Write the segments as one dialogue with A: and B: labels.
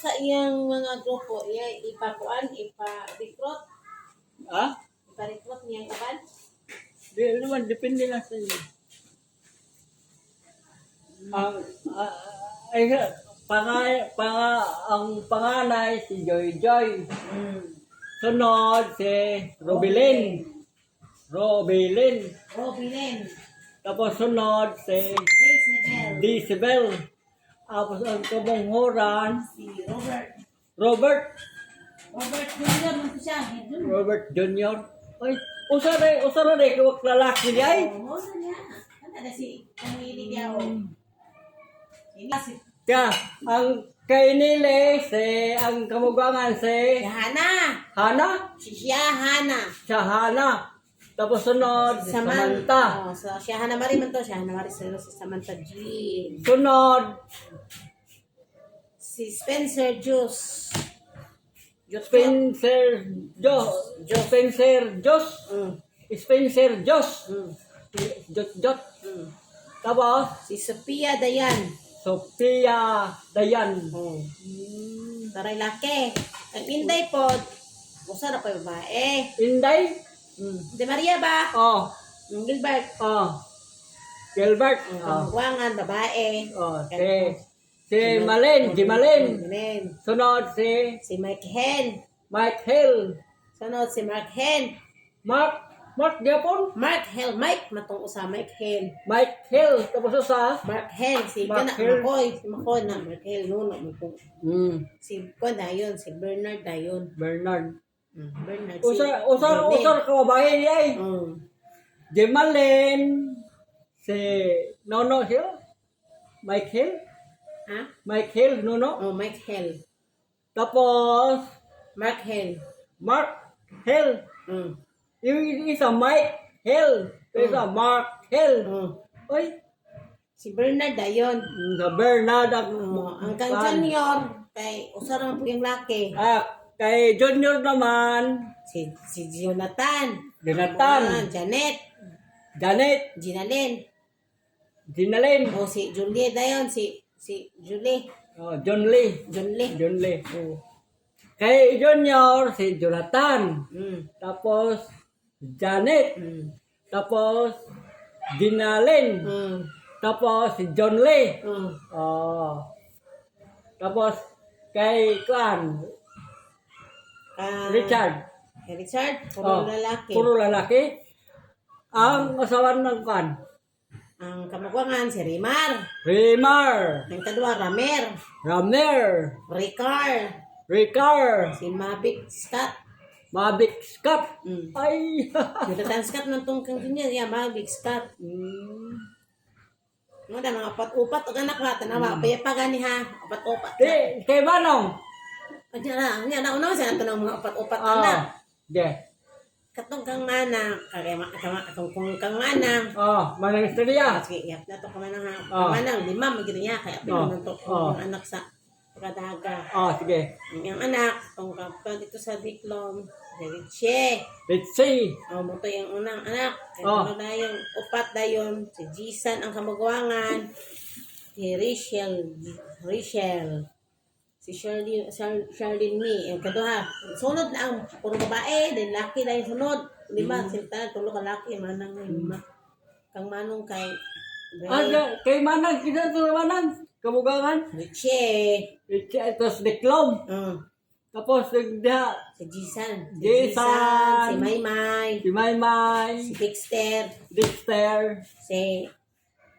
A: sa iyang mga grupo, iya ipakuan, ipa-recruit,
B: Ah?
A: ipa-recruit niyang kaban.
B: Di naman, depende lang sa iyo. Ang, ah, ay, panga, panga, ang panganay si Joy Joy.
A: Mm.
B: Sunod si Robilin. Robilin.
A: Robilin,
B: Tapos sunod si Disabel. Tapos ang kabunghuran,
A: si Robert.
B: Robert.
A: Robert Jr. mo siya, Jr.
B: Robert Jr. Ay, usara, usara rin kawak lalaki niya ay.
A: Oo, na niya. Ano na si, hindi niya, oh. Hindi si,
B: Kaya, ang kay Nile, si, ang kamugangan
A: si
B: si
A: Hana.
B: Hana,
A: Si siya, Hana.
B: siya Hana. Tapos sunod, si Samantha.
A: Oh, so, siya Hana Marie man to. Siya Hana Marie. Pero si Samantha Jean.
B: Sunod,
A: Si Spencer Juice. Po.
B: Spencer Jos. Spencer Jos.
A: Mm.
B: Spencer Jos.
A: Mm.
B: Jot Jot.
A: Mm.
B: Tapos,
A: Si Sophia Dayan.
B: Sophia Dayan.
A: Oh. Taray laki. Ang Inday po, usa na pa babae.
B: Inday.
A: Mm. De Maria ba?
B: Oh.
A: Yung Gilbert.
B: Oh. Gilbert. Oh.
A: Kamugwangan, babae.
B: Oh. Si, si Malin. Si Malin.
A: Malin.
B: Sunod si
A: Si Mike Hen.
B: Mike Hill.
A: Sunod si Mark Hen.
B: Mark. Mark Gapon.
A: Mark Hen. Mike, matong usa Mike Hen.
B: Mike Hill. Tapos sa
A: Mark Hen. Si
B: Mark
A: Kana,
B: Hen.
A: Makoy. Si Makoy na. Mark Hen. Nuno. Makoy.
B: mm,
A: Si Kwan na yun. Si Bernard na yun.
B: Bernard.
A: Mm, Bernard.
B: Usa, usa,
A: Berlin.
B: usa ka babae niya ay.
A: Mm.
B: Jemalin. Si Nono Hill. Mike Hill.
A: Ha?
B: Mike Hill, Nono.
A: Oh, Mike Hell.
B: Tapos,
A: Mark Hell.
B: Mark Hill.
A: Mm.
B: Yung isa Mike Hill. Yung isa Mark Hill.
A: Mm.
B: Oy,
A: Si Bernard na yun.
B: sa Bernard ang
A: Oh, ang kang junior, kay usa po yung laki.
B: Ah, kay Junior naman,
A: Si, si Jonathan.
B: Jonathan,
A: Ah, Janet.
B: Janet,
A: Ginalyn.
B: Dinalin,
A: O si Julie na yun. Si, si Julie.
B: oh, John Lee,
A: John Lee.
B: John Lee. Kay Junior, si Jonathan.
A: Mm.
B: Tapos, Janet.
A: Mm.
B: Tapos, Dinalin.
A: Mm.
B: Tapos, si John Lee.
A: Mm.
B: Oh. Tapos, kay Kwan,
A: Ah,
B: Richard.
A: Kay Richard. Puro
B: Oh,
A: lalaki.
B: Puro lalaki. Ang asawa ng Kwan,
A: Ang kamagwangan, si Rimar.
B: Rimar,
A: Ang kadua, Ramer.
B: Ramer,
A: Ricard.
B: Ricar,
A: Si Mavic Scott.
B: Mavic Scott.
A: Mm.
B: Ay!
A: Jonathan Scott ng tungkang kanya. Yeah, Mavic Scott.
B: Mm.
A: Ano na, mga apat-upat. O anak na, tanawa. Paya pa gani ha. Apat-upat.
B: Di, kay Manong.
A: Kanya na, kanya na. Unaw siya na mga apat-upat
B: Ah,
A: anak.
B: de.
A: Katong kang mana. Kaya kama katong kung kang mana.
B: Oh, Manang Estrella.
A: Sige, iyap na to kamanang ha.
B: Ah.
A: Kamanang, lima, magiging niya. Kaya
B: Ah.
A: pinunan to.
B: Ah.
A: Yung anak sa pagkadaga.
B: Oh, sige.
A: Yung anak, itong kapag dito sa diplom. Diretche.
B: Let's see.
A: O, mo to yung unang anak. Kaya
B: Ah.
A: ano na yung upat na yun. Si Jisan ang kamagwangan. Si Rachel. Rachel. Si Charlene, Char, Charlene Me. Yung kaduha. Sunod na ang puro babae. Then laki na yung sunod. Lima.
B: Hmm.
A: Sinta, tulo ka laki. Manang na lima. Kang manong kay
B: de- kay Manang, kita to Manang. Kamugangan.
A: Richie.
B: Tapos Diklom.
A: Mm.
B: Tapos nagda.
A: Si Jisan. Si
B: Jisan.
A: Si Maymay.
B: Si Maymay.
A: Si Dexter.
B: Dexter.
A: Si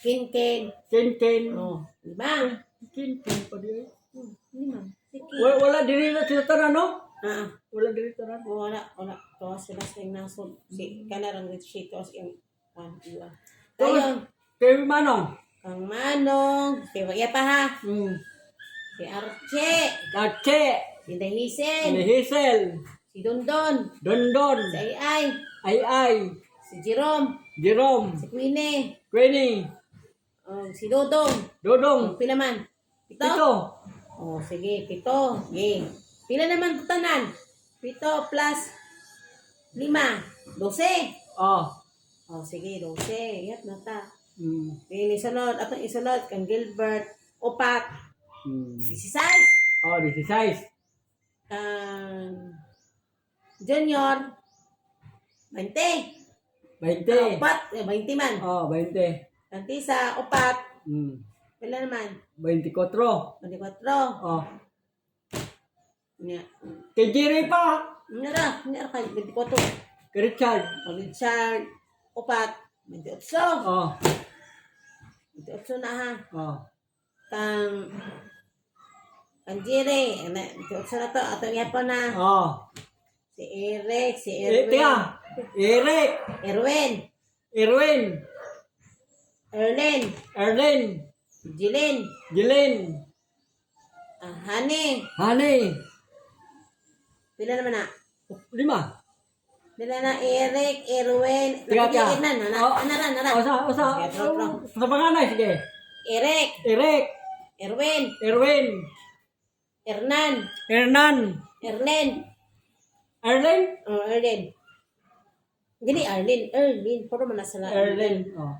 A: Kinkin.
B: Kinkin.
A: Oh, lima.
B: Kinkin pa di.
A: Hmm, lima. Sige.
B: Wala, wala diri na sila tanan, no?
A: Ah,
B: Wala diri tanan.
A: wala, wala. Tawa sila sa yung nasod. Si kanarang with shit. Tawa sa yung one.
B: Tapos,
A: Ayun.
B: kay Manong.
A: Kang Manong. Si Waya pa ha.
B: Hmm.
A: Si Arche.
B: Dache.
A: Si Dahisen.
B: Si Hazel.
A: Si Dondon.
B: Dondon.
A: Si Ay Ay.
B: Ay Ay.
A: Si Jerome.
B: Jerome.
A: Si Queenie.
B: Queenie.
A: Oh, si Dodong.
B: Dodong.
A: Pila man? Pito?
B: Ito.
A: Oh, sige, pito. Sige. Pila naman tutanan? Pito plus lima. Dose.
B: Oh.
A: Oh, sige, dose. Yat na ta.
B: Hmm.
A: Ini sunod. Atong isunod. Kang Gilbert. Upat. Si Sisay.
B: Oh, 16.
A: Kang Junior, 20.
B: 20.
A: Upat, eh, 20 man.
B: Oh, 20.
A: Kang Tisa, upat.
B: Hmm.
A: Pila naman?
B: 24.
A: 24.
B: Oh.
A: Nya.
B: Kay Jerry pa.
A: Nya ra, nya ra kay 24.
B: Kay Richard.
A: Kang Richard, upat. 28.
B: Oh.
A: 28 na ha.
B: Oh.
A: Kang Kang na, 28 na to. Ato yapon na.
B: Oh.
A: Si Eric, si
B: Eh,
A: Erwin.
B: tiya. Eric.
A: Erwin.
B: Erwin.
A: Erlin.
B: Erlin.
A: Jilin.
B: Jilin.
A: Ah, Hani.
B: Honey.
A: Pila naman na?
B: Lima.
A: Pila na Eric, Erwin.
B: Tiga.
A: Napagyan na, na,
B: Oh.
A: na, na, na, na.
B: Osa, osa. Sa panganay, sige.
A: Eric,
B: Eric.
A: Erwin,
B: Erwin.
A: Hernan,
B: Hernan.
A: Erlen.
B: Erlin.
A: Oh, Erlen. Gini, Erlin, Erlin. Puro man.
B: Erlin. Oh.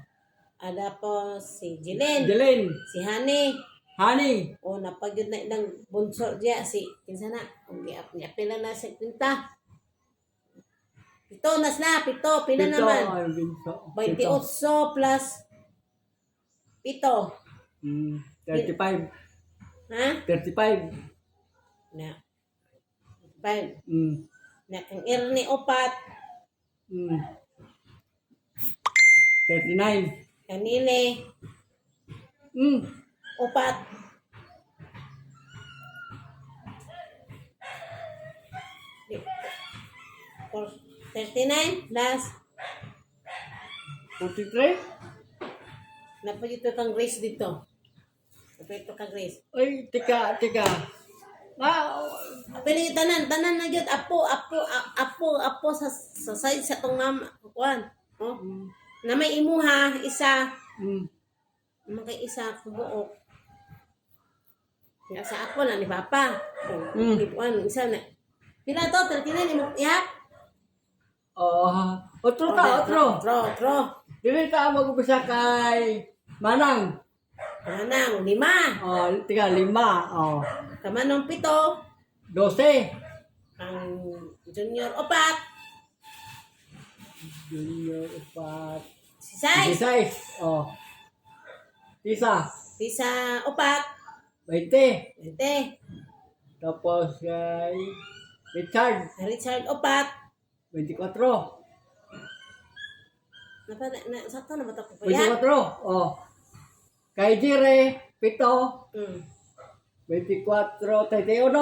A: Ada po si Jilin,
B: Jilin.
A: si Hani.
B: Honey.
A: O, napagyod na ilang bunso diya si, kinsa na, kung di niya pila na sa kwinta. Pito nas na, pito, pila
B: Pito.
A: naman.
B: Ay, Pinto.
A: 28 plus pito.
B: Hmm. 35.
A: Ha?
B: 35.
A: Na. Five.
B: Hmm.
A: Na kang irni upat,
B: Hmm. 39.
A: Kanili
B: Hmm.
A: upat. For 39 plus
B: 43.
A: napagito kang grace dito. Napagito kang grace.
B: Ay, tika, tika. Ah,
A: Pili tanan, tanan na gyud apo, apo, apo, apo sa sa side sa tong mama, kuan. Oh. Na may imuha isa, naman kay isa kumuok. Nga sa ako na ni Papa.
B: Mm.
A: mm. isa na. Pila to, 39 ni ihap.
B: Oh, otro ka, otro.
A: Otro, otro.
B: Dili ka mag-upisa kay Manang.
A: Kanang lima.
B: Oh, tika, lima. Oh,
A: Kamanong pito.
B: 12.
A: Ang junior opat.
B: Junior, upat.
A: Si Sai.
B: 16. Oh. Tisa,
A: Tisa opat.
B: 20.
A: Ente.
B: Tapos kay Richard,
A: Richard opat.
B: 24.
A: Napa na, sakto na mata ko pa yan.
B: 24. Oh. Kay Jire, 7.
A: Mm.
B: 24, 31.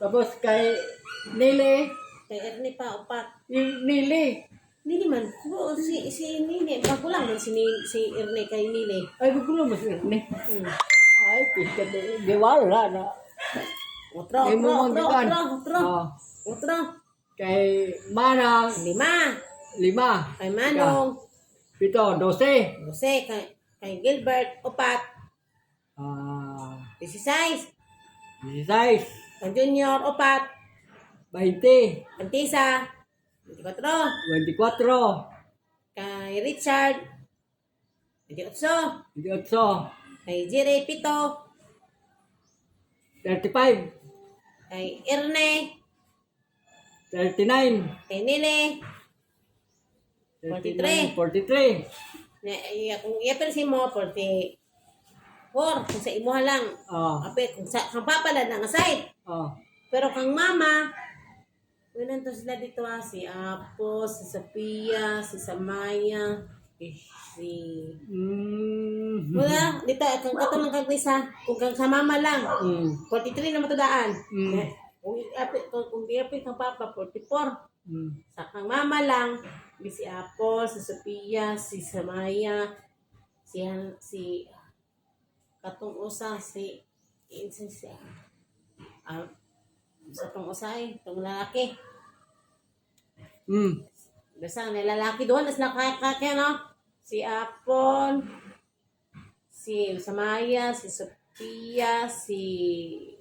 B: Tapos kay Nili,
A: Kay Ernie pa opat.
B: y- Nili.
A: Nili man. Oo, si si Nili. Bago lang man si Nili, si Ernie kay Nili.
B: Ay, gugulo mas ni.
A: Mm.
B: Ay, pista di, di wala na.
A: Otro,
B: Ay,
A: otro,
B: mo
A: otro,
B: gikan.
A: otro, otro.
B: Oh.
A: Otro.
B: Kay Manang,
A: Lima.
B: 5.
A: Kay Manong.
B: Pito, 12.
A: Jose. Kay, kay Gilbert. Opat.
B: Ah,
A: 16.
B: 16.
A: Kay Junior. Opat.
B: 20.
A: Antisa. 24.
B: 24.
A: Kay Richard. 28.
B: 28.
A: Kay Jire. Pito.
B: 35.
A: Kay Erne.
B: 39.
A: Kay Nili.
B: 39, 43.
A: Na, iya, kung iyapin si mo, 44. Kung sa imuha lang.
B: Oh,
A: Ape, kung sa, kang papala na nga side.
B: oh.
A: Pero kang mama, Winan to sila dito ah, si Apo, si Sophia, si Samaya, si...
B: Mm.
A: Wala, dito, kung kato lang kag isa, kung kang sa mama lang,
B: Mm.
A: 43 na matudaan.
B: Mm.
A: Kung kung, kung iapi kang papa, 44.
B: Mm.
A: Sa kang mama lang, di si Apo, si Sophia, si Samaya, si, si, katong usa, si, si, si, si ah, sa tong usay, tong lalaki.
B: Mm.
A: Basta may lalaki doon, nas nakakakya, no? Si Apon, si Samaya, si Sophia, si...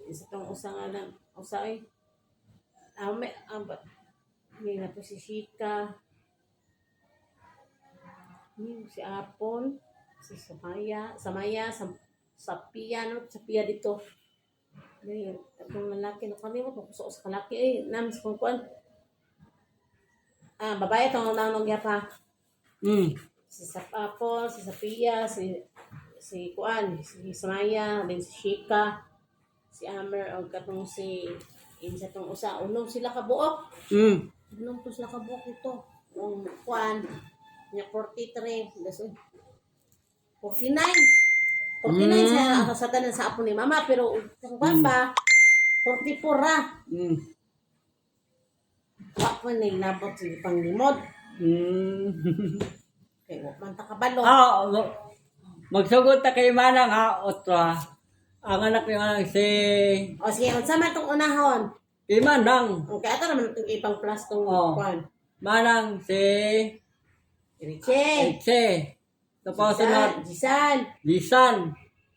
A: Isa tong usa nga lang, usa ay. Ah, may, ah, ba, may na po si Shika. Hmm, si Apon, si Samaya, Samaya, Sam, Sapia, no? Sapia dito. Dili, akong lalaki, nakalimot mo kuso sa kalaki. Eh, nams kung kuan. Ah, babae itong nanog pa.
B: Mm.
A: Si Sapapol, si Sapia, si si kuan, si Samaya, din si Shika, si Amer, o katong si insa tong usa. Unom sila kabuok.
B: Mm.
A: Unom to sila kabuok ito. Ang kuan, niya 43, das 49. 49 sa sa tanan sa apo ni mama pero kung papa 44 ra.
B: Mm.
A: Wa pa na inabot sa panglimod.
B: Mm.
A: Kay wa man ta kabalo.
B: ah, mag- magsugot ta kay Manang ha, otra. Ang anak ni Manang si
A: O sige, unsa man tong unahon?
B: kay Manang.
A: Okay, ato naman itong ipang plus tong
B: Oh.
A: kuan.
B: Manang si
A: Richie.
B: Eche. Tapos sunod,
A: Jisan.
B: Lisan,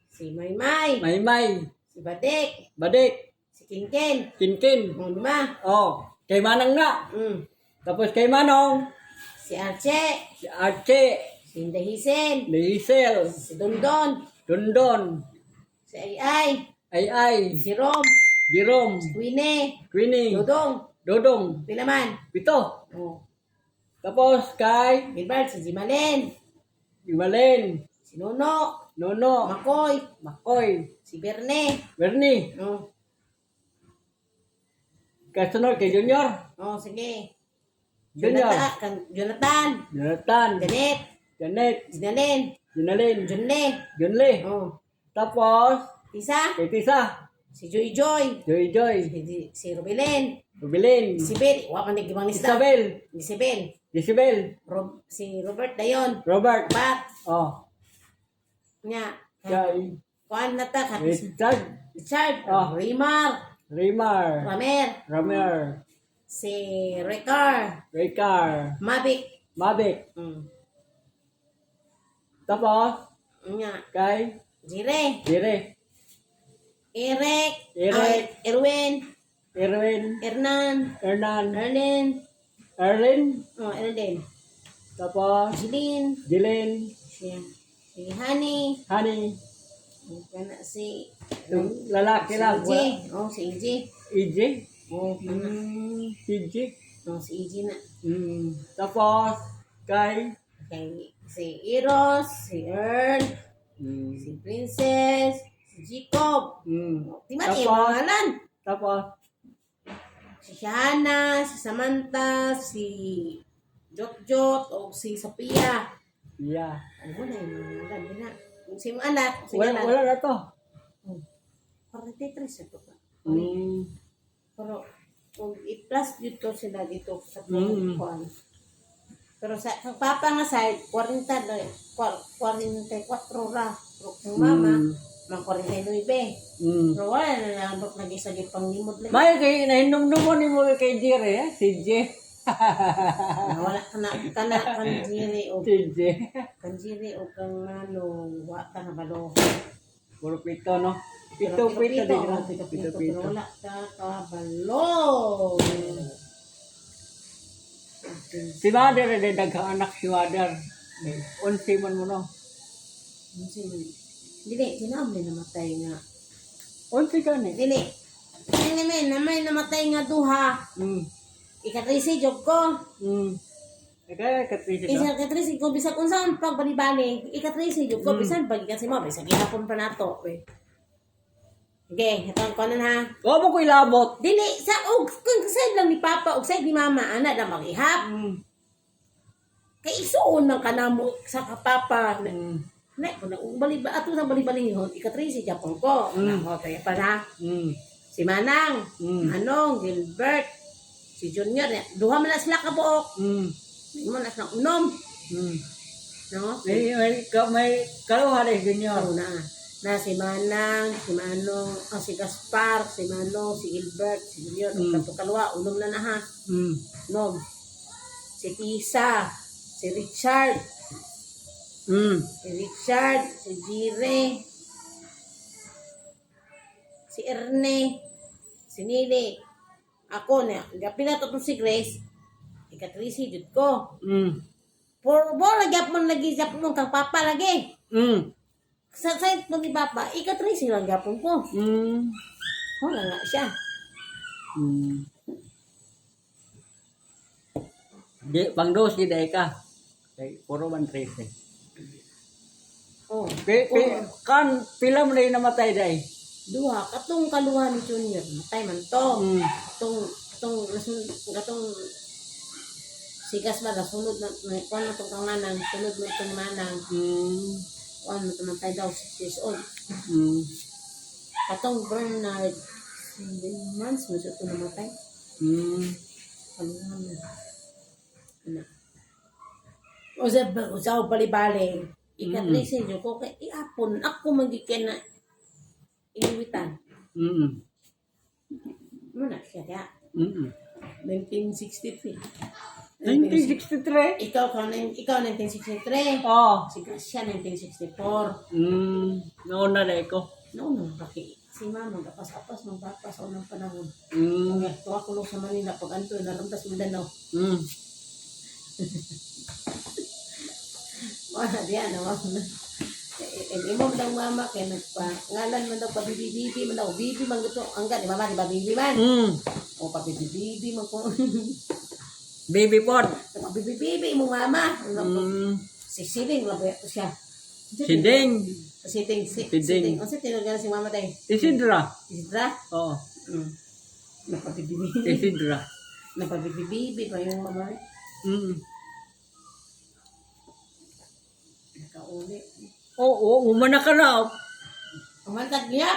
A: Si Maymay.
B: Maymay,
A: Si Badik.
B: Badik,
A: Si Kinkin.
B: Kinkin.
A: O lima.
B: Oh, kay Manang na.
A: Mm.
B: Tapos kay Manong,
A: Si Arche.
B: si Arche,
A: Si Indahisen.
B: Liesel,
A: Si Dondon.
B: Dondon,
A: Si Ay
B: Ay Ay,
A: Si Rom.
B: Jerome,
A: Si Queenie. Dodong.
B: Dodong,
A: Pila man.
B: Pito.
A: Oh.
B: Tapos kay
A: Gilbert. Si Jimalin.
B: Imalin,
A: Si Nono.
B: Nono,
A: Makoy.
B: Makoy,
A: Si Berne.
B: Bernie,
A: Oh.
B: kasunod kay Junior,
A: Oh, sige.
B: Junior,
A: Jonathan. Kan- Jonathan.
B: Jonathan,
A: Janet.
B: Janet,
A: Zinalin.
B: Junalin,
A: Junle.
B: Junli.
A: Oh.
B: Tapos
A: Tisa.
B: kay Tisa,
A: Si Joy Joy.
B: Joy Joy,
A: Si, si Rubilin.
B: Rubilin,
A: Si Bel. Wa pa nagibang lista.
B: Isabel,
A: Si Bel.
B: Isabel,
A: Rob, si Robert Dayon.
B: Robert,
A: Pat.
B: oh,
A: Nya.
B: kay
A: Kuan na ta.
B: Richard,
A: Richard.
B: Oh.
A: Rimar.
B: Rimar,
A: Ramer.
B: Ramer,
A: Si Ricar.
B: Ricard,
A: Mavic.
B: Mavic,
A: Mm.
B: tapos
A: Nya.
B: kay
A: Jire.
B: Dire,
A: Eric.
B: Eric.
A: ah, Erwin.
B: Erwin,
A: Hernan.
B: Hernan,
A: Erlin.
B: Erlin,
A: Oh, Erlin.
B: tapos
A: Jeline.
B: Jilin,
A: Si, si Honey.
B: Honey,
A: Kana si
B: yung lalaki
A: si
B: lang, wala,
A: Oh, si EJ.
B: EJ,
A: Oh, kana.
B: mm, EJ,
A: Oh, si EJ na.
B: mm, tapos kay,
A: Kay si Eros, si Earl,
B: mm,
A: si Princess, si Jacob.
B: mm,
A: Di ba niya pangalan?
B: tapos,
A: Si Shana, si Samantha, si Jotjot, o si Sophia.
B: yeah,
A: Ano na yung mga alam na. Si mga anak, si
B: wala,
A: anak.
B: wala na to,
A: 43 ito pa.
B: mm,
A: Pero, kung i-plus dito sila dito sa
B: Mm.
A: kuwan. Pero sa sa papa nga side, 40 na, kwar- 44 ra. Pero kung mama,
B: Mm.
A: Mga 49.
B: mm.
A: Pero wala na nalambot na sa pang limod lang.
B: May kay nahinom-numon ni mo kay Jire, eh? si J.
A: Ah, wala ka na, ka na kanjiri o
B: si J.
A: kanjiri o kang ano, wa ka na balo.
B: Puro pito, no? Pito, pito, di ka.
A: pito,
B: Pito,
A: pito, wala ka kabalo.
B: Si Mother, eh, nagka-anak si Mother. Unsi man mo, no?
A: Dili, na namatay nga.
B: Unsi ka ni.
A: Dili. Dili men, namay namatay nga duha.
B: Mm.
A: Ikatrisi job ko.
B: Mm. Kaya katrisi ka.
A: Isa katrisi ko bisag unsaon pag bali-bali. Ikatrisi job ko bisan pag kasi mo bisag gihapon pa nato. we. Okay, ito ko na ha.
B: Huwag mo ko ilabot.
A: Dili sa og kung side lang ni papa og side ni mama ana na maghihap.
B: Mm.
A: Kay isuon man kanamo sa kapapa.
B: Mm.
A: Na ko na bali ba ato sa bali-balihon ikatrisi japon ko.
B: Mm.
A: Nako kaya pa na.
B: Mm.
A: Si Manang,
B: Mm.
A: Anong, Gilbert, si Junior, eh, duha man na sila kabuok.
B: Mm.
A: Hindi mo na sila unom.
B: Mm.
A: No?
B: May, may, may kaluhan eh, Junior.
A: Ano na. Na si Manang, si Manong, oh, si Gaspar, si Manong, si Gilbert, si Junior,
B: Mm.
A: kato kalwa, unom na na ha.
B: Mm.
A: Unom. Si Tisa, si Richard,
B: Mm.
A: si Richard, si Jire, si Erne, si Nili. Ako na, gapin na to si Grace. Ikatrisi, jud ko.
B: Mm.
A: Por bo lagi mo lagi sa mo kang papa lagi.
B: Mm.
A: Sa mo ni papa, ikatrisi lang gapon ko.
B: Mm.
A: Wala nga siya.
B: Hmm. Di, pang dos, di ka. Puro man 13.
A: Oh.
B: Pi, pi, kan, pila mo na yung namatay dahil.
A: Duha, katong kaluha ni Junior, matay man to.
B: Hmm.
A: Katong, katong, katong, sigas ba, nasunod na, na- kuwan na itong kanganan, sunod na itong manang,
B: Hmm.
A: kuwan na itong matay daw, 6 years old.
B: Hmm.
A: Katong Bernard, 7 months, mo siya ito namatay.
B: Hmm.
A: Kaluha na. Ano? O sa, o sa bali-bali, ikatlisin mm. ko, kay iapon, ako magikin na, iniwitan.
B: Hmm.
A: Ano na siya, kaya,
B: Hmm.
A: 1963.
B: 1963?
A: Ikaw, ka, ikaw 1963.
B: Oh.
A: Si Gracia 1964.
B: Hmm. Nauna na ko.
A: Noon, paki. Si Mama, kapas-kapas, magpapas ako ng panahon.
B: Hmm.
A: Kaya tuwa ko lang sa Manila, pag anto, naramdas mo danaw.
B: Hmm.
A: Wala diyan, no? Eh, imo daw mama, kaya nagpa, ngalan man daw pa bibi-bibi man daw, bibi man gusto, angga, di mama, di ba bibi man?
B: Hmm.
A: O pa bibi-bibi man ko.
B: Baby pod.
A: Pa bibi-bibi mo mama.
B: Hmm.
A: Si Siling, labi ko siya.
B: Si Ding.
A: Si Siting, si. Siting. O si mama tayo.
B: Isidra.
A: Isidra?
B: Oo.
A: Mm. Napabibibi.
B: Isidra.
A: Napabibibi pa yung mama.
B: Hmm.
A: Nakauli.
B: Oo, umana ka na.
A: Kumantag niya.